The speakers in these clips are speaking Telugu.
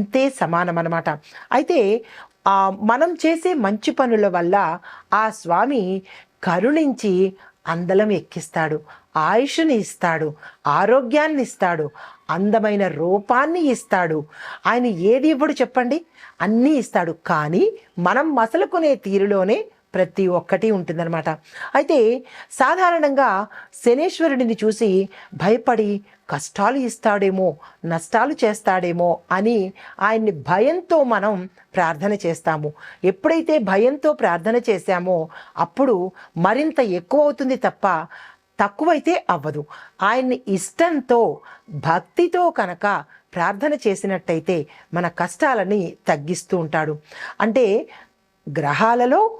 అంతే సమానం అనమాట అయితే మనం చేసే మంచి పనుల వల్ల ఆ స్వామి కరుణించి అందలం ఎక్కిస్తాడు ఆయుష్ని ఇస్తాడు ఆరోగ్యాన్ని ఇస్తాడు అందమైన రూపాన్ని ఇస్తాడు. ఆయన ఏది ఇవ్వడు చెప్పండి? అన్నీ ఇస్తాడు. కానీ మనం మసలుకునే తీరులోనే ప్రతి ఒక్కటి ఉంటుందన్నమాట. అయితే సాధారణంగా శనేశ్వరుడిని చూసి భయపడి కష్టాలు ఇస్తాడేమో నష్టాలు చేస్తాడేమో అని ఆయన్ని భయంతో మనం ప్రార్థన చేస్తాము. ఎప్పుడైతే భయంతో ప్రార్థన చేశామో అప్పుడు మరింత ఎక్కువ అవుతుంది తప్ప తక్కువైతే అవ్వదు. ఆయన్ని ఇష్టంతో భక్తితో కనుక ప్రార్థన చేసినట్టయితే మన కష్టాలని తగ్గిస్తూ ఉంటాడు. అంటే గ్రహాలలో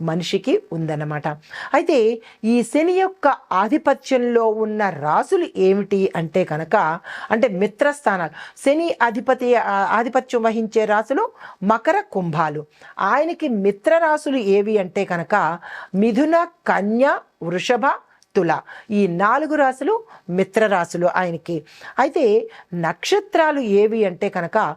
మనిషికి ఉందన్నమాట. అయితే ఈ శని యొక్క ఆధిపత్యంలో ఉన్న రాసులు ఏమిటి అంటే కనుక అంటే మిత్రస్థానాలు. శని అధిపతి ఆధిపత్యం వహించే రాసులు మకర కుంభాలు. ఆయనకి మిత్ర రాసులు ఏవి అంటే కనుక మిథున కన్య వృషభ తుల. ఈ నాలుగు రాసులు మిత్ర రాసులు ఆయనకి. అయితే నక్షత్రాలు ఏవి అంటే కనుక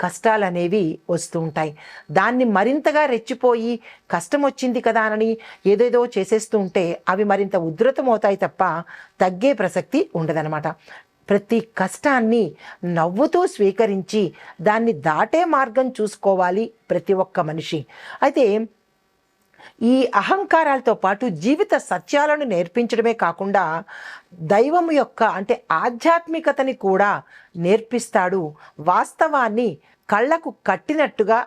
కష్టాలు అనేవి వస్తూ ఉంటాయి దాన్ని మరింతగా రెచ్చిపోయి కష్టం వచ్చింది కదా అని ఏదేదో చేసేస్తూ ఉంటే అవి మరింత ఉధృతమవుతాయి తప్ప తగ్గే ప్రసక్తి ఉండదన్నమాట. ప్రతి కష్టాన్ని నవ్వుతూ స్వీకరించి దాన్ని దాటే మార్గం చూసుకోవాలి ప్రతి ఒక్క మనిషి. అయితే ఈ అహంకారాలతో పాటు జీవిత సత్యాలను నేర్పించడమే కాకుండా దైవం యొక్క అంటే ఆధ్యాత్మికతని కూడా నేర్పిస్తాడు. వాస్తవాన్ని కళ్ళకు కట్టినట్టుగా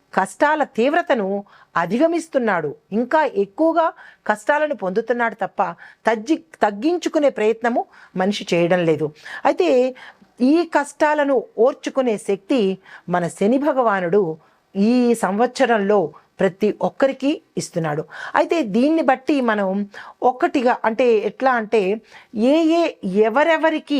కష్టాల తీవ్రతను అధిగమిస్తున్నాడు. ఇంకా ఎక్కువగా కష్టాలను పొందుతున్నాడు తప్ప తగ్గి తగ్గించుకునే ప్రయత్నము మనిషి చేయడం లేదు. అయితే ఈ కష్టాలను ఓర్చుకునే శక్తి మన శని భగవానుడు ఈ సంవత్సరంలో ప్రతి ఒక్కరికి ఇస్తున్నాడు. అయితే దీన్ని బట్టి మనం ఒక్కటిగా అంటే ఎట్లా అంటే ఏ ఏ ఎవరెవరికి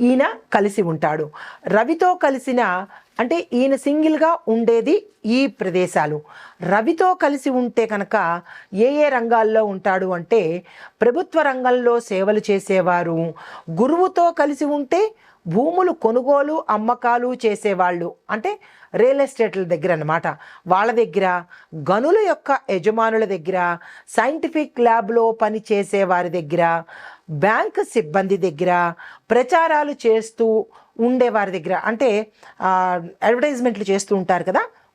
ఈయన కలిసి ఉంటాడు. రవితో కలిసిన అంటే ఈయన సింగిల్గా ఉండేది ఈ ప్రదేశాలు. రవితో కలిసి ఉంటే కనుక ఏ ఏ రంగాల్లో ఉంటాడు అంటే ప్రభుత్వ రంగంలో సేవలు చేసేవారు. గురువుతో కలిసి ఉంటే భూములు కొనుగోలు అమ్మకాలు చేసేవాళ్ళు. అంటే రియల్ ఎస్టేట్ల దగ్గర అనమాట వాళ్ళ దగ్గర గనుల యొక్క యజమానుల దగ్గర సైంటిఫిక్ ల్యాబ్లో పని చేసే వారి దగ్గర బ్యాంక్ సిబ్బంది దగ్గర ప్రచారాలు చేస్తూ ఉండేవారి దగ్గర. అంటే అడ్వర్టైజ్మెంట్లు చేస్తూ ఉంటారు కదా.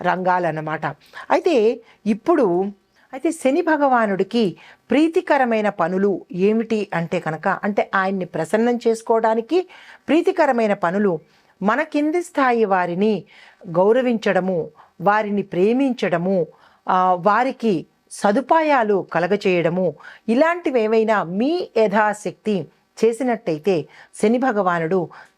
రంగాలన్నమాట. అయితే ఇప్పుడు అయితే శని భగవానుడికి ప్రీతికరమైన పనులు ఏమిటి అంటే కనుక అంటే ఆయన్ని ప్రసన్నం చేసుకోవడానికి ప్రీతికరమైన పనులు మన కింది స్థాయి వారిని గౌరవించడము వారిని ప్రేమించడము వారికి సదుపాయాలు కలగచేయడము ఇలాంటివేమైనా మీ యథాశక్తి చేసినట్టయితే శని భగవానుడు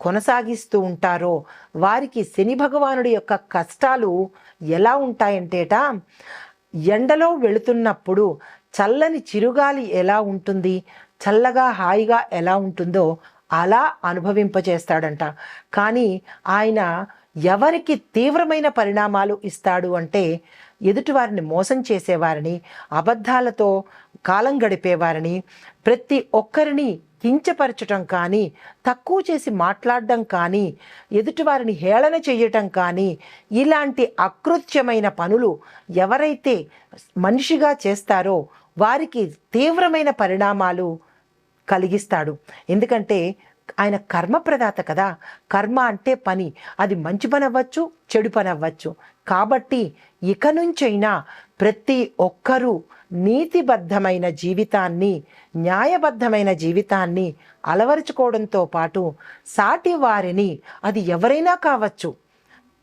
కొనసాగిస్తూ ఉంటారో వారికి శని భగవానుడి యొక్క కష్టాలు ఎలా ఉంటాయంటేట ఎండలో వెళుతున్నప్పుడు చల్లని చిరుగాలి ఎలా ఉంటుంది చల్లగా హాయిగా ఎలా ఉంటుందో అలా అనుభవింపచేస్తాడంట. కానీ ఆయన ఎవరికి తీవ్రమైన పరిణామాలు ఇస్తాడు అంటే ఎదుటివారిని మోసం చేసేవారిని అబద్ధాలతో కాలం గడిపేవారిని ప్రతి ఒక్కరిని కించపరచటం కానీ తక్కువ చేసి మాట్లాడడం కానీ ఎదుటివారిని హేళన చేయటం కానీ ఇలాంటి అకృత్యమైన పనులు ఎవరైతే మనిషిగా చేస్తారో వారికి తీవ్రమైన పరిణామాలు కలిగిస్తాడు. ఎందుకంటే ఆయన కర్మప్రదాత కదా. కర్మ అంటే పని. అది మంచి పని అవ్వచ్చు చెడు పని అవ్వచ్చు. కాబట్టి ఇక నుంచైనా ప్రతి ఒక్కరూ నీతిబద్ధమైన జీవితాన్ని న్యాయబద్ధమైన జీవితాన్ని అలవరుచుకోవడంతో పాటు సాటి వారిని అది ఎవరైనా కావచ్చు.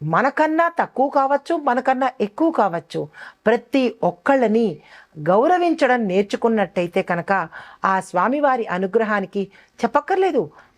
మనకన్నా తక్కువ కావచ్చు మనకన్నా ఎక్కువ కావచ్చు. ప్రతి ఒక్కళ్ళని గౌరవించడం నేర్చుకున్నట్టయితే కనుక ఆ స్వామివారి అనుగ్రహానికి చెప్పక్కర్లేదు.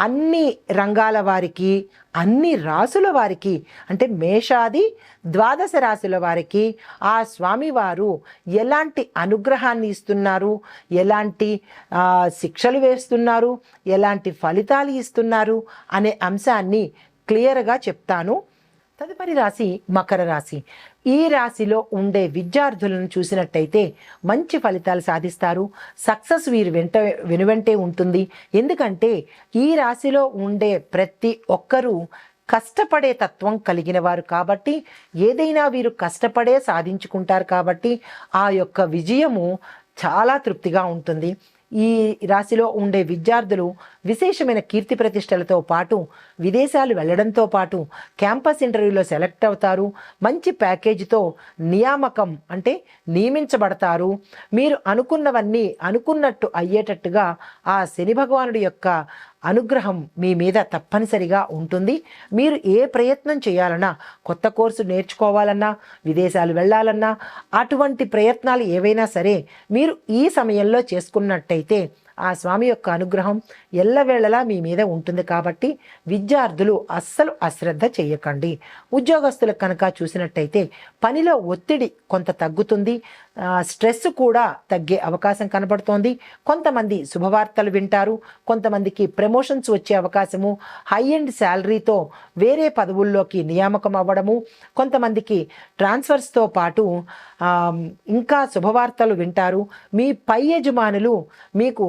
అన్ని రంగాల వారికి అన్ని రాసుల వారికి అంటే మేషాది ద్వాదశ రాశుల వారికి ఆ స్వామివారు ఎలాంటి అనుగ్రహాన్ని ఇస్తున్నారు? ఎలాంటి శిక్షలు వేస్తున్నారు? ఎలాంటి ఫలితాలు ఇస్తున్నారు? అనే అంశాన్ని క్లియర్గా చెప్తాను. తదుపరి రాశి మకర రాశి. ఈ రాశిలో ఉండే విద్యార్థులను చూసినట్టయితే మంచి ఫలితాలు సాధిస్తారు. సక్సెస్ వీరు వెంట వెనువెంటే ఉంటుంది. ఎందుకంటే ఈ రాశిలో ఉండే ప్రతి ఒక్కరూ కష్టపడే తత్వం కలిగిన వారు కాబట్టి ఏదైనా వీరు కష్టపడే సాధించుకుంటారు కాబట్టి ఆ యొక్క విజయము చాలా తృప్తిగా ఉంటుంది. ఈ రాశిలో ఉండే విద్యార్థులు విశేషమైన కీర్తి ప్రతిష్టలతో పాటు విదేశాలు వెళ్ళడంతో పాటు క్యాంపస్ ఇంటర్వ్యూలో సెలెక్ట్ అవుతారు. మంచి ప్యాకేజీతో నియామకం అంటే నియమించబడతారు. మీరు అనుకున్నవన్నీ అనుకున్నట్టు అయ్యేటట్టుగా ఆ శని భగవానుడి యొక్క అనుగ్రహం మీ మీద తప్పనిసరిగా ఉంటుంది. మీరు ఏ ప్రయత్నం చేయాలన్నా కొత్త కోర్సు నేర్చుకోవాలన్నా విదేశాలు వెళ్ళాలన్నా అటువంటి ప్రయత్నాలు ఏవైనా సరే మీరు ఈ సమయంలో చేసుకున్నట్టయితే ఆ స్వామి యొక్క అనుగ్రహం ఎల్లవేళలా మీ మీద ఉంటుంది కాబట్టి విద్యార్థులు అస్సలు అశ్రద్ధ చేయకండి. ఉద్యోగస్తులకు కనుక చూసినట్టయితే పనిలో ఒత్తిడి కొంత తగ్గుతుంది. స్ట్రెస్ కూడా తగ్గే అవకాశం కనబడుతోంది. కొంతమంది శుభవార్తలు వింటారు. కొంతమందికి ప్రమోషన్స్ వచ్చే అవకాశము. హై అండ్ శాలరీతో వేరే పదవుల్లోకి నియామకం అవ్వడము. కొంతమందికి ట్రాన్స్ఫర్స్తో పాటు ఇంకా శుభవార్తలు వింటారు. మీ పై యజమానులు మీకు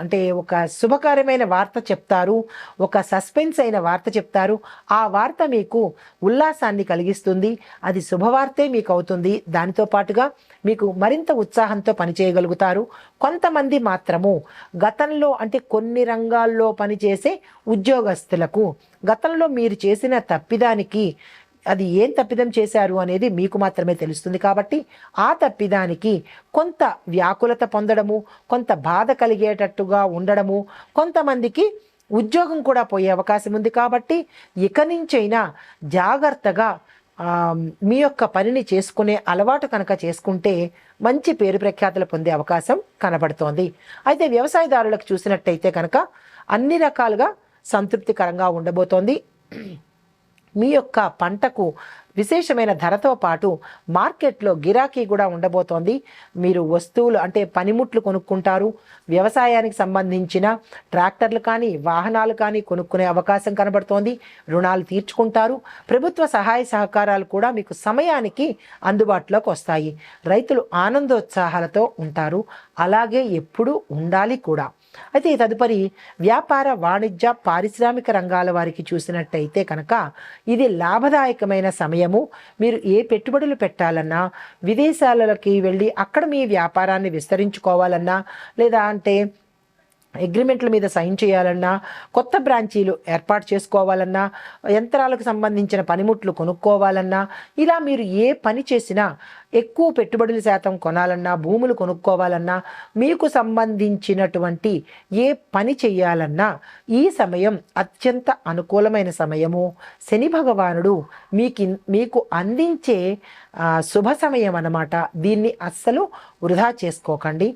అంటే ఒక శుభకరమైన వార్త చెప్తారు. ఒక సస్పెన్స్ అయిన వార్త చెప్తారు. ఆ వార్త మీకు ఉల్లాసాన్ని కలిగిస్తుంది. అది శుభవార్తే మీకు అవుతుంది దానితో పాటుగా మీకు మరింత ఉత్సాహంతో పనిచేయగలుగుతారు. కొంతమంది మాత్రము గతంలో అంటే కొన్ని రంగాల్లో పనిచేసే ఉద్యోగస్తులకు గతంలో మీరు చేసిన తప్పిదానికి అది ఏం తప్పిదం చేశారు అనేది మీకు మాత్రమే తెలుస్తుంది కాబట్టి ఆ తప్పిదానికి కొంత వ్యాకులత పొందడము కొంత బాధ కలిగేటట్టుగా ఉండడము కొంతమందికి ఉద్యోగం కూడా పోయే అవకాశం ఉంది కాబట్టి ఇక నుంచైనా జాగ్రత్తగా మీ యొక్క పనిని చేసుకునే అలవాటు కనుక చేసుకుంటే మంచి పేరు ప్రఖ్యాతులు పొందే అవకాశం కనబడుతోంది. అయితే వ్యవసాయదారులకు చూసినట్టయితే కనుక అన్ని రకాలుగా సంతృప్తికరంగా ఉండబోతోంది. మీ యొక్క పంటకు విశేషమైన ధరతో పాటు మార్కెట్లో గిరాకీ కూడా ఉండబోతోంది. మీరు వస్తువులు అంటే పనిముట్లు కొనుక్కుంటారు. వ్యవసాయానికి సంబంధించిన ట్రాక్టర్లు కానీ వాహనాలు కానీ కొనుక్కునే అవకాశం కనబడుతోంది. రుణాలు తీర్చుకుంటారు. ప్రభుత్వ సహాయ సహకారాలు కూడా మీకు సమయానికి అందుబాటులోకి వస్తాయి. రైతులు ఆనందోత్సాహాలతో ఉంటారు. అలాగే ఎప్పుడూ ఉండాలి కూడా. అయితే తదుపరి వ్యాపార వాణిజ్య పారిశ్రామిక రంగాల వారికి చూసినట్టయితే కనుక ఇది లాభదాయకమైన సమయము. మీరు ఏ పెట్టుబడులు పెట్టాలన్నా విదేశాలకి వెళ్ళి అక్కడ మీ వ్యాపారాన్ని విస్తరించుకోవాలన్నా లేదా అంటే అగ్రిమెంట్ల మీద సైన్ చేయాలన్నా కొత్త బ్రాంచీలు ఏర్పాటు చేసుకోవాలన్నా యంత్రాలకు సంబంధించిన పనిముట్లు కొనుక్కోవాలన్నా ఇలా మీరు ఏ పని చేసినా ఎక్కువ పెట్టుబడుల శాతం కొనాలన్నా భూములు కొనుక్కోవాలన్నా మీకు సంబంధించినటువంటి ఏ పని చేయాలన్నా ఈ సమయం అత్యంత అనుకూలమైన సమయము. శని భగవానుడు మీకు మీకు అందించే శుభ సమయం అన్నమాట. దీన్ని అస్సలు వృధా చేసుకోకండి.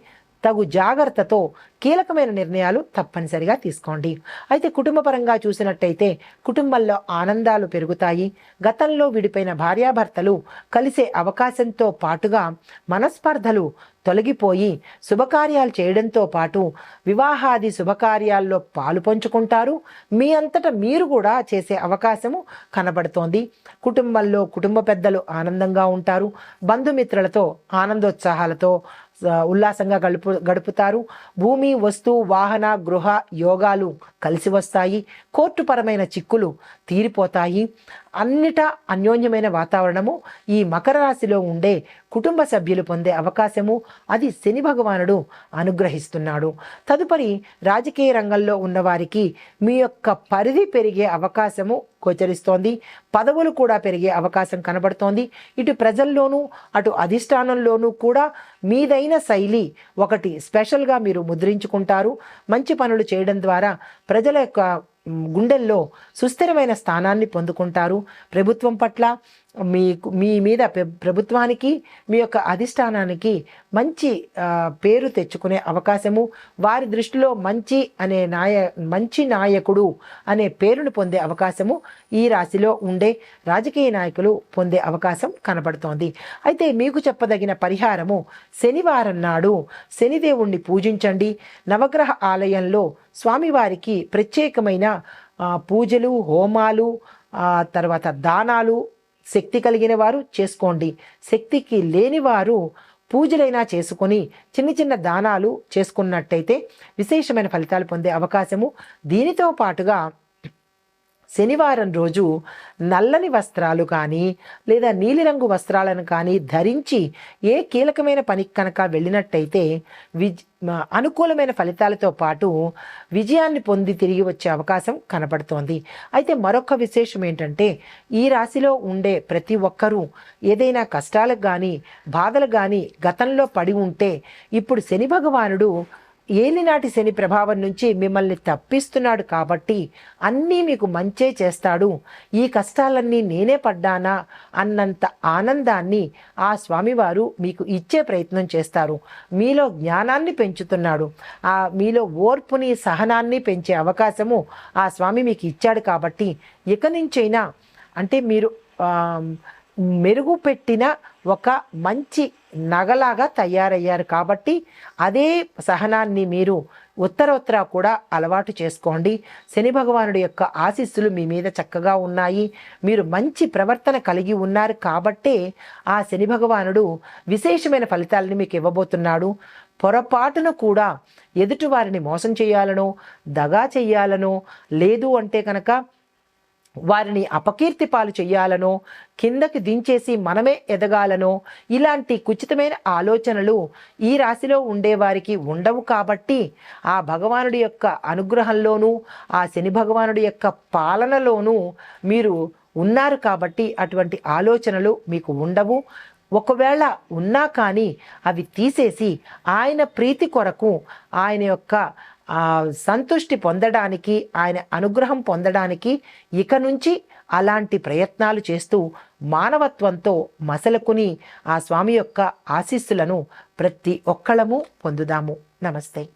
తగు జాగ్రత్తతో కీలకమైన నిర్ణయాలు తప్పనిసరిగా తీసుకోండి. అయితే కుటుంబపరంగా చూసినట్టయితే కుటుంబంలో ఆనందాలు పెరుగుతాయి. గతంలో విడిపోయిన భార్యాభర్తలు కలిసే అవకాశంతో పాటుగా మనస్పర్ధలు తొలగిపోయి శుభకార్యాలు చేయడంతో పాటు వివాహాది శుభకార్యాల్లో పాలు పంచుకుంటారు. మీ అంతటా మీరు కూడా చేసే అవకాశము కనబడుతోంది. కుటుంబంలో కుటుంబ పెద్దలు ఆనందంగా ఉంటారు. బంధుమిత్రులతో ఆనందోత్సాహాలతో ఉల్లాసంగా గడుపు గడుపుతారు. భూమి వస్తు వాహన గృహ యోగాలు కలిసి వస్తాయి. కోర్టుపరమైన చిక్కులు తీరిపోతాయి. అన్నిట అన్యోన్యమైన వాతావరణము ఈ మకర రాశిలో ఉండే కుటుంబ సభ్యులు పొందే అవకాశము అది శని భగవానుడు అనుగ్రహిస్తున్నాడు. తదుపరి రాజకీయ రంగంలో ఉన్నవారికి మీ యొక్క పరిధి పెరిగే అవకాశము గోచరిస్తోంది. పదవులు కూడా పెరిగే అవకాశం కనబడుతోంది. ఇటు ప్రజల్లోనూ అటు అధిష్టానంలోనూ కూడా మీదైన శైలి ఒకటి స్పెషల్గా మీరు ముద్రించుకుంటారు. మంచి పనులు చేయడం ద్వారా ప్రజల యొక్క గుండెల్లో సుస్థిరమైన స్థానాన్ని పొందుకుంటారు. ప్రభుత్వం పట్ల మీకు మీ మీద ప్రభుత్వానికి మీ యొక్క అధిష్టానానికి మంచి పేరు తెచ్చుకునే అవకాశము వారి దృష్టిలో మంచి అనే నాయ మంచి నాయకుడు అనే పేరును పొందే అవకాశము ఈ రాశిలో ఉండే రాజకీయ నాయకులు పొందే అవకాశం కనబడుతోంది. అయితే మీకు చెప్పదగిన పరిహారము శనివారం నాడు శనిదేవుణ్ణి పూజించండి. నవగ్రహ ఆలయంలో స్వామివారికి ప్రత్యేకమైన పూజలు హోమాలు తర్వాత దానాలు శక్తి కలిగిన వారు చేసుకోండి. శక్తికి లేని వారు పూజలైనా చేసుకొని చిన్న చిన్న దానాలు చేసుకున్నట్టయితే విశేషమైన ఫలితాలు పొందే అవకాశము. దీనితో పాటుగా శనివారం రోజు నల్లని వస్త్రాలు కానీ లేదా నీలిరంగు వస్త్రాలను కానీ ధరించి ఏ కీలకమైన పనికి కనుక వెళ్ళినట్టయితే విజ్ అనుకూలమైన ఫలితాలతో పాటు విజయాన్ని పొంది తిరిగి వచ్చే అవకాశం కనపడుతోంది. అయితే మరొక విశేషం ఏంటంటే ఈ రాశిలో ఉండే ప్రతి ఒక్కరూ ఏదైనా కష్టాలకు కానీ బాధలు కానీ గతంలో పడి ఉంటే ఇప్పుడు శని భగవానుడు ఏలినాటి శని ప్రభావం నుంచి మిమ్మల్ని తప్పిస్తున్నాడు కాబట్టి అన్నీ మీకు మంచే చేస్తాడు. ఈ కష్టాలన్నీ నేనే పడ్డానా అన్నంత ఆనందాన్ని ఆ స్వామివారు మీకు ఇచ్చే ప్రయత్నం చేస్తారు. మీలో జ్ఞానాన్ని పెంచుతున్నాడు. ఆ మీలో ఓర్పుని సహనాన్ని పెంచే అవకాశము ఆ స్వామి మీకు ఇచ్చాడు కాబట్టి ఇక నుంచైనా అంటే మీరు మెరుగుపెట్టిన ఒక మంచి నగలాగా తయారయ్యారు. కాబట్టి అదే సహనాన్ని మీరు ఉత్తరోత్తర కూడా అలవాటు చేసుకోండి. శని భగవానుడి యొక్క ఆశీస్సులు మీ మీద చక్కగా ఉన్నాయి. మీరు మంచి ప్రవర్తన కలిగి ఉన్నారు. కాబట్టే ఆ శని భగవానుడు విశేషమైన ఫలితాలని మీకు ఇవ్వబోతున్నాడు. పొరపాటున కూడా ఎదుటివారిని మోసం చేయాలనో దగా చేయాలనో లేదు అంటే కనుక వారిని అపకీర్తి పాలు చెయ్యాలనో కిందకి దించేసి మనమే ఎదగాలనో ఇలాంటి కుచితమైన ఆలోచనలు ఈ రాశిలో ఉండేవారికి ఉండవు కాబట్టి ఆ భగవానుడి యొక్క అనుగ్రహంలోనూ ఆ శని భగవానుడి యొక్క పాలనలోనూ మీరు ఉన్నారు కాబట్టి అటువంటి ఆలోచనలు మీకు ఉండవు. ఒకవేళ ఉన్నా కానీ అవి తీసేసి ఆయన ప్రీతి కొరకు ఆయన యొక్క సంతుష్టి పొందడానికి ఆయన అనుగ్రహం పొందడానికి ఇక నుంచి అలాంటి ప్రయత్నాలు చేస్తూ మానవత్వంతో మసలుకుని ఆ స్వామి యొక్క ఆశీస్సులను ప్రతి ఒక్కళము పొందుదాము. నమస్తే.